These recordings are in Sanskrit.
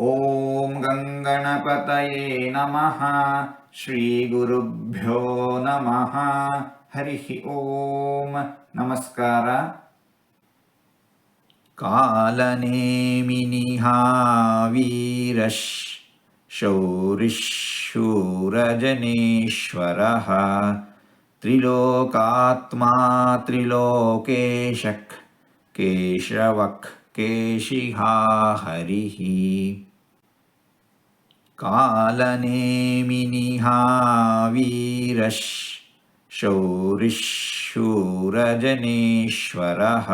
ॐ गङ्गणपतये नमः श्रीगुरुभ्यो नमः। हरिः ॐ नमस्कार। कालनेमिनिहावीरश् शौरिशूरजनेश्वरः त्रिलोकात्मा त्रिलोकेशक् केशवक् केशिहा हरिः। कालनेमिनिहावीरश् शौरिशूरजनेश्वरः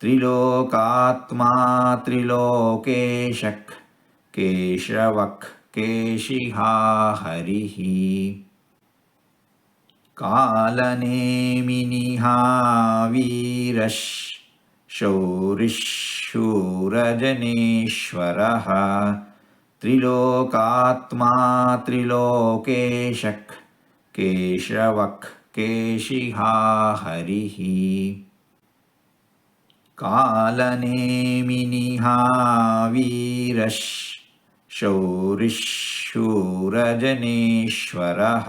त्रिलोकात्मा त्रिलोकेशक् केशवक् केशिहा हरिः। कालनेमिनिहावीरश् शौरिशूरजनेश्वरः त्रिलोकात्मा त्रिलोकेशक् केशवक् केशिहा हरिः। कालनेमिनिहावीरश् शौरिशूरजनेश्वरः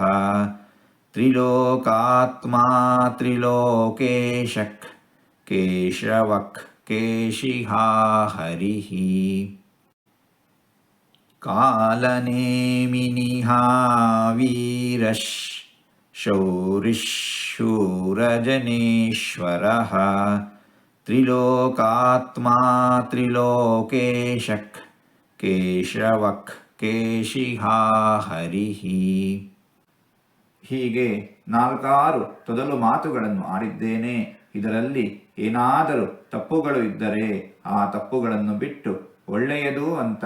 त्रिलोकात्मा त्रिलोकेशक् केशवक् केशिहा हरिः कालनेमिनिहावीरश् शौरिशूरजनेश्वरः त्रिलोकात्मा त्रिलोकेशक् ಕೇಶವಕ್ ಕೇಶಿಹಾ ಹರಿಹಿ ಹೀಗೆ ನಾಲ್ಕಾರು ತೊದಲು ಮಾತುಗಳನ್ನು ಆಡಿದ್ದೇನೆ ಇದರಲ್ಲಿ ಏನಾದರೂ ತಪ್ಪುಗಳು ಇದ್ದರೆ ಆ ತಪ್ಪುಗಳನ್ನು ಬಿಟ್ಟು ಒಳ್ಳೆಯದು ಅಂತ